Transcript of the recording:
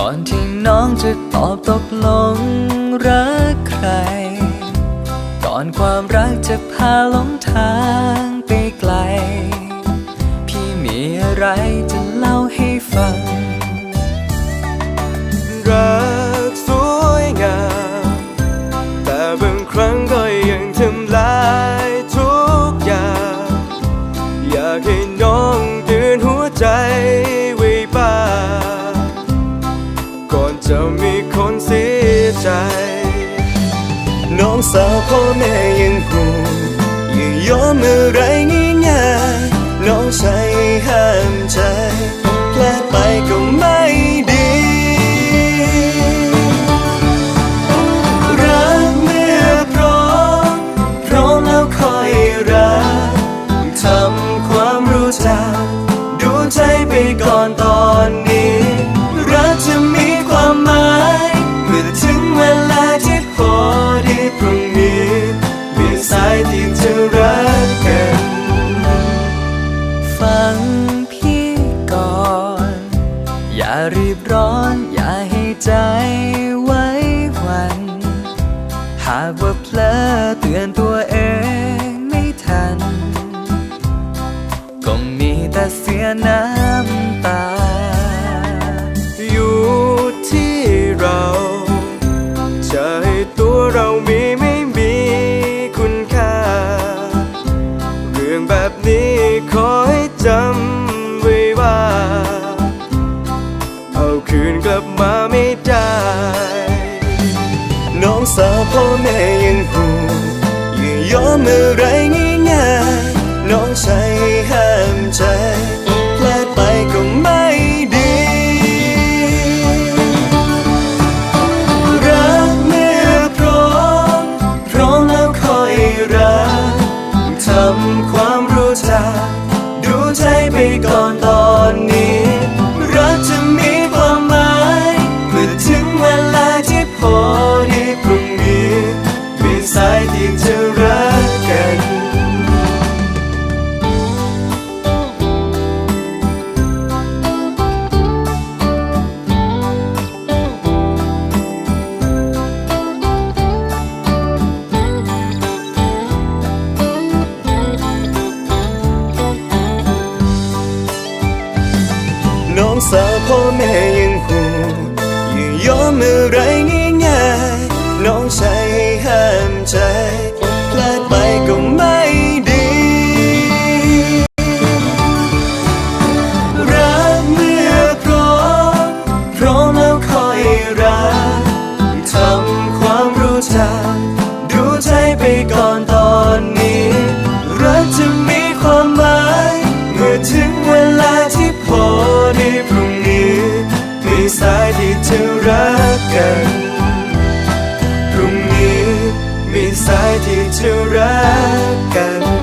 ก่อนที่น้องจะตอบตกลงรักใคร ก่อนความรักจะพาหลงทาง จะมีคนเสียใจ น้องสาวพ่อแม่ยังห่วงอย่ายอมอะไรง่ายๆน้องชายห้ามใจแพลไปก็ไม่ดี รักเมื่อพร้อมพร้อมแล้วคอยรักทำ เสียน้ำตา อยู่ที่เราจะให้ตัวเรามีไม่มีคุณค่า เรื่องแบบนี้ขอให้จำไว้ว่า เอาคืนกลับมาไม่ได้ น้องสาวพ่อแม่ยังห่วงอย่ายอมอะไรง่ายๆน้องชายห้ามใจ ไป สาวพ่อแม่ยังห่วงอย่ายอมอะไรง่ายๆน้องชายห้ามใจพลาดไปก็ไม่ดี รักเมื่อพร้อมพร้อมแล้วคอยรักทำความรู้จักดูใจไปก่อน พรุ่งนี้ มีสายที่จะรักกัน พรุ่งนี้ มีสายที่จะรักกัน